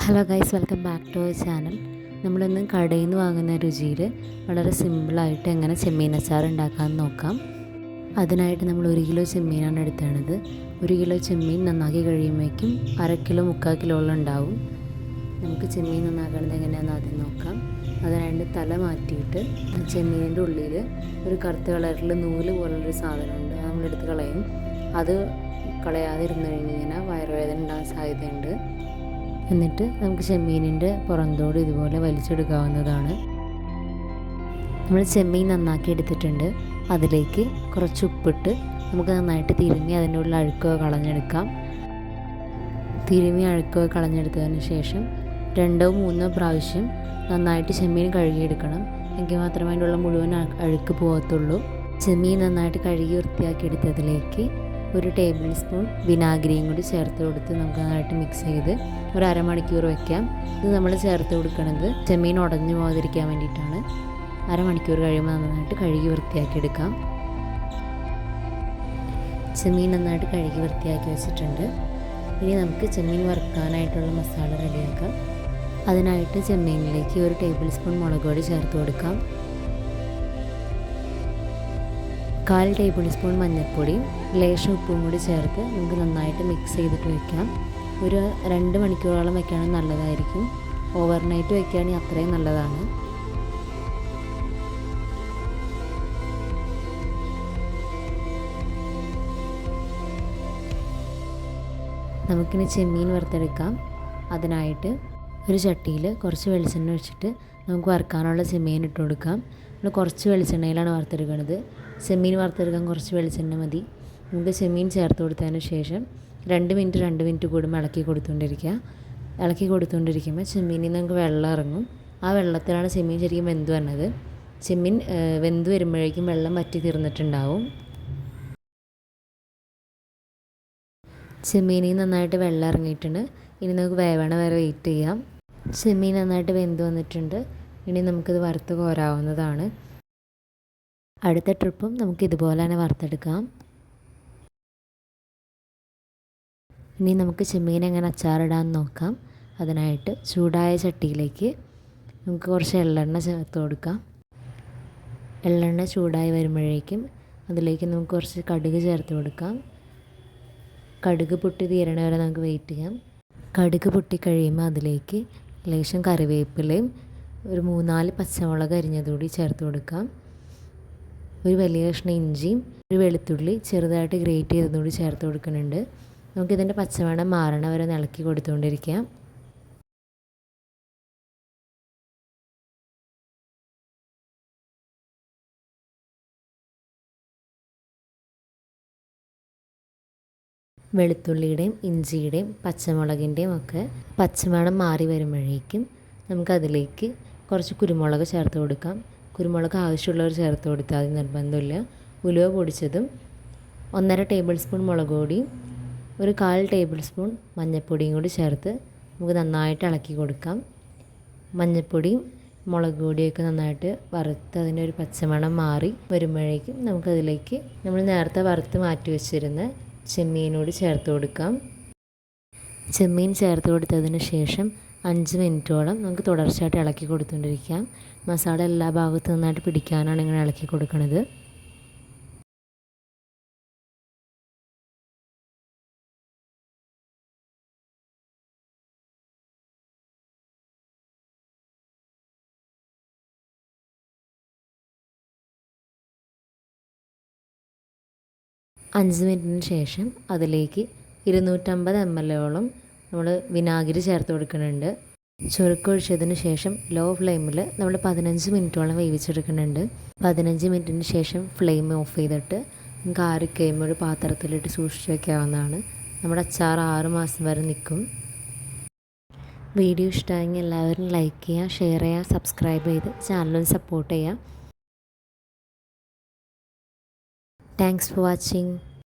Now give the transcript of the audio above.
Hello guys welcome back to our channel നമ്മളിന്ന് കടയിൽ നിന്ന് വാങ്ങുന്ന രുചിയിൽ വളരെ സിമ്പിളായിട്ട് എങ്ങനെ ചെമ്മീൻ അച്ചാർ ഉണ്ടാക്കാമെന്ന് നോക്കാം. അതിനായിട്ട് നമ്മൾ ഒരു കിലോ ചെമ്മീനാണ് എടുത്തത് ഒരു കിലോ ചെമ്മീൻ നന്നാക്കി കഴിയുമ്പോഴേക്കും അര കിലോ മുക്കാൽ കിലോളം ഉണ്ടാവും. നമുക്ക് ചെമ്മീൻ നന്നാക്കണത് എങ്ങനെയാണെന്ന് ആദ്യം നോക്കാം. അതിനായിട്ട് തല മാറ്റിയിട്ട് ചെമ്മീനിന്റെ ഉള്ളിൽ ഒരു കറുത്ത കളറിൽ നൂൽ പോലുള്ളൊരു സാധനമുണ്ട്. നമ്മളെടുത്ത് കളയും. അത് കളയാതിരുന്ന് കഴിഞ്ഞ് കഴിഞ്ഞാൽ വയറുവേദന ഉണ്ടാകാൻ സാധ്യതയുണ്ട്. എന്നിട്ട് നമുക്ക് ചെമ്മീനിന്റെ പുറന്തോട് ഇതുപോലെ വലിച്ചെടുക്കാവുന്നതാണ്. നമ്മൾ ചെമ്മീൻ നന്നാക്കി എടുത്തിട്ടുണ്ട്. അതിലേക്ക് കുറച്ച് ഉപ്പിട്ട് നമുക്ക് നന്നായിട്ട് തിരുമ്മി അതിന്റെ ഉള്ളിൽ അഴുക്കൊക്കെ കളഞ്ഞെടുക്കാം. തിരുമ്മി അഴുക്കൊക്കെ കളഞ്ഞെടുത്തതിന് ശേഷം രണ്ടോ മൂന്നോ പ്രാവശ്യം നന്നായിട്ട് ചെമ്മീൻ കഴുകിയെടുക്കണം. എങ്കിൽ മാത്രമേ അതിന്റെ ഉള്ള മുഴുവൻ അഴുക്ക് പോകത്തുള്ളൂ. ചെമ്മീൻ നന്നായിട്ട് കഴുകി വൃത്തിയാക്കി എടുത്തതിലേക്ക് ഒരു ടേബിൾ സ്പൂൺ വിനാഗിരിയും കൂടി ചേർത്ത് കൊടുത്ത് നമുക്ക് നന്നായിട്ട് മിക്സ് ചെയ്ത് ഒരു അരമണിക്കൂർ വെക്കാം. ഇത് നമ്മൾ ചേർത്ത് കൊടുക്കുന്നത് ചെമ്മീൻ ഉടഞ്ഞു പോകാതിരിക്കാൻ വേണ്ടിയിട്ടാണ്. അരമണിക്കൂർ കഴിയുമ്പോൾ നന്നായിട്ട് കഴുകി വൃത്തിയാക്കി എടുക്കാം. ചെമ്മീൻ നന്നായിട്ട് കഴുകി വൃത്തിയാക്കി വെച്ചിട്ടുണ്ട്. ഇനി നമുക്ക് ചെമ്മീൻ വറുക്കാനായിട്ടുള്ള മസാല റെഡിയാക്കാം. അതിനായിട്ട് ചെമ്മീനിലേക്ക് ഒരു ടേബിൾ സ്പൂൺ മുളക് പൊടി ചേർത്ത് കൊടുക്കാം. കാൽ ടേബിൾ സ്പൂൺ മഞ്ഞൾപ്പൊടിയും ലേശം ഉപ്പും കൂടി ചേർത്ത് നമുക്ക് നന്നായിട്ട് മിക്സ് ചെയ്തിട്ട് വെക്കാം. ഒരു രണ്ട് മണിക്കൂറോളം വെക്കുകയാണെങ്കിൽ നല്ലതായിരിക്കും. ഓവർനൈറ്റ് വെക്കുകയാണെങ്കിൽ അത്രയും നല്ലതാണ്. നമുക്കിനി ചെമ്മീൻ വറുത്തെടുക്കാം. അതിനായിട്ട് ഒരു ചട്ടിയിൽ കുറച്ച് വെളിച്ചെണ്ണ ഒഴിച്ചിട്ട് നമുക്ക് വറുക്കാനുള്ള ചെമ്മീൻ ഇട്ട് കൊടുക്കാം. നമ്മൾ കുറച്ച് വെളിച്ചെണ്ണയിലാണ് വറുത്തെടുക്കുന്നത് ചെമ്മീൻ വറുത്തെടുക്കാൻ കുറച്ച് വെളിച്ചെണ്ണ മതി. നമുക്ക് ചെമ്മീൻ ചേർത്ത് കൊടുത്തതിന് ശേഷം രണ്ട് മിനിറ്റ് രണ്ട് മിനിറ്റ് കൂടുമ്പോൾ ഇളക്കി കൊടുത്തുകൊണ്ടിരിക്കുക. ഇളക്കി കൊടുത്തുകൊണ്ടിരിക്കുമ്പോൾ ചെമ്മീനിൽ നിന്ന് നമുക്ക് വെള്ളം ഇറങ്ങും. ആ വെള്ളത്തിലാണ് ചെമ്മീൻ ശരിക്കും വെന്ത് വന്നത്. ചെമ്മീൻ വെന്ത് വരുമ്പോഴേക്കും വെള്ളം വറ്റി തീർന്നിട്ടുണ്ടാവും. ചെമ്മീനിൽ നന്നായിട്ട് വെള്ളം ഇറങ്ങിയിട്ടുണ്ട്. ഇനി നമുക്ക് വേവണ വരെ വെയിറ്റ് ചെയ്യാം. ചെമ്മീൻ നന്നായിട്ട് വെന്ത് വന്നിട്ടുണ്ട്. ഇനി നമുക്കിത് വറുത്ത് കോരാവുന്നതാണ്. അടുത്ത ട്രിപ്പും നമുക്ക് ഇതുപോലെ തന്നെ വറുത്തെടുക്കാം. ഇനി നമുക്ക് ചെമ്മീൻ എങ്ങനെ അച്ചാറിടാൻ നോക്കാം. അതിനായിട്ട് ചൂടായ ചട്ടിയിലേക്ക് നമുക്ക് കുറച്ച് എള്ളെണ്ണ ചേർത്ത് കൊടുക്കാം. എള്ളെണ്ണ ചൂടായി വരുമ്പോഴേക്കും അതിലേക്ക് നമുക്ക് കുറച്ച് കടുക് ചേർത്ത് കൊടുക്കാം. കടുക് പൊട്ടി തീരണ വരെ നമുക്ക് വെയിറ്റ് ചെയ്യാം. കടുക് പൊട്ടി കഴിയുമ്പോൾ അതിലേക്ക് ലേശം കറിവേപ്പിലയും ഒരു മൂന്നാൽ പച്ചമുളക് അരിഞ്ഞതുകൂടി ചേർത്ത് കൊടുക്കാം. ഒരു വലിയ കഷ്ണം ഇഞ്ചിയും ഒരു വെളുത്തുള്ളി ചെറുതായിട്ട് ഗ്രേറ്റ് ചെയ്തതുകൂടി ചേർത്ത് കൊടുക്കുന്നുണ്ട്. നമുക്കിതിന്റെ പച്ചമണം മാറണ വരെ ഇളക്കി കൊടുത്തുകൊണ്ടിരിക്കാം. വെളുത്തുള്ളിയുടെയും ഇഞ്ചിയുടെയും പച്ചമുളകിന്റെയും ഒക്കെ പച്ചമണം മാറി വരുമ്പോഴേക്കും നമുക്കതിലേക്ക് കുറച്ച് കുരുമുളക് ചേർത്ത് കൊടുക്കാം. കുരുമുളക് ആവശ്യമുള്ളവർ ചേർത്ത് കൊടുത്താൽ മതി നിർബന്ധമില്ല. ഉലുവ പൊടിച്ചതും ഒന്നര ടേബിൾ സ്പൂൺ മുളക് പൊടിയും ഒരു കാൽ ടേബിൾ സ്പൂൺ മഞ്ഞൾപ്പൊടിയും കൂടി ചേർത്ത് നമുക്ക് നന്നായിട്ട് ഇളക്കി കൊടുക്കാം. മഞ്ഞൾപ്പൊടിയും മുളക് പൊടിയൊക്കെ നന്നായിട്ട് വറുത്ത് അതിന്റെ ഒരു പച്ചമണം മാറി വരുമ്പോഴേക്കും നമുക്കതിലേക്ക് നമ്മൾ നേരത്തെ വറുത്ത് മാറ്റി വെച്ചിരുന്ന ചെമ്മീനോട് ചേർത്ത് കൊടുക്കാം. ചെമ്മീൻ ചേർത്ത് കൊടുത്തതിന് ശേഷം അഞ്ച് മിനിറ്റോളം നമുക്ക് തുടർച്ചയായിട്ട് ഇളക്കി കൊടുത്തുകൊണ്ടിരിക്കാം. മസാല എല്ലാ ഭാഗത്തു നന്നായിട്ട് പിടിക്കാനാണ് ഇങ്ങനെ ഇളക്കി കൊടുക്കുന്നത് അഞ്ച് മിനിറ്റിന് ശേഷം അതിലേക്ക് ഇരുന്നൂറ്റമ്പത് എം എല്ലോളം നമ്മൾ വിനാഗിരി ചേർത്ത് കൊടുക്കുന്നുണ്ട്. ചുരുക്കൊഴിച്ചതിന് ശേഷം ലോ ഫ്ലെയിമിൽ നമ്മൾ പതിനഞ്ച് മിനിറ്റോളം വേവിച്ചെടുക്കുന്നുണ്ട്. പതിനഞ്ച് മിനിറ്റിന് ശേഷം ഫ്ലെയിം ഓഫ് ചെയ്തിട്ട് നമുക്ക് ആറി കഴിയുമ്പോൾ ഒരു പാത്രത്തിലിട്ട് സൂക്ഷിച്ച് വയ്ക്കാവുന്നതാണ് നമ്മുടെ അച്ചാർ ആറ് മാസം വരെ നിൽക്കും. വീഡിയോ ഇഷ്ടമായെങ്കിൽ എല്ലാവരും ലൈക്ക് ചെയ്യുക ഷെയർ ചെയ്യുക സബ്സ്ക്രൈബ് ചെയ്ത് ചാനലും സപ്പോർട്ട് ചെയ്യുക. Thanks for watching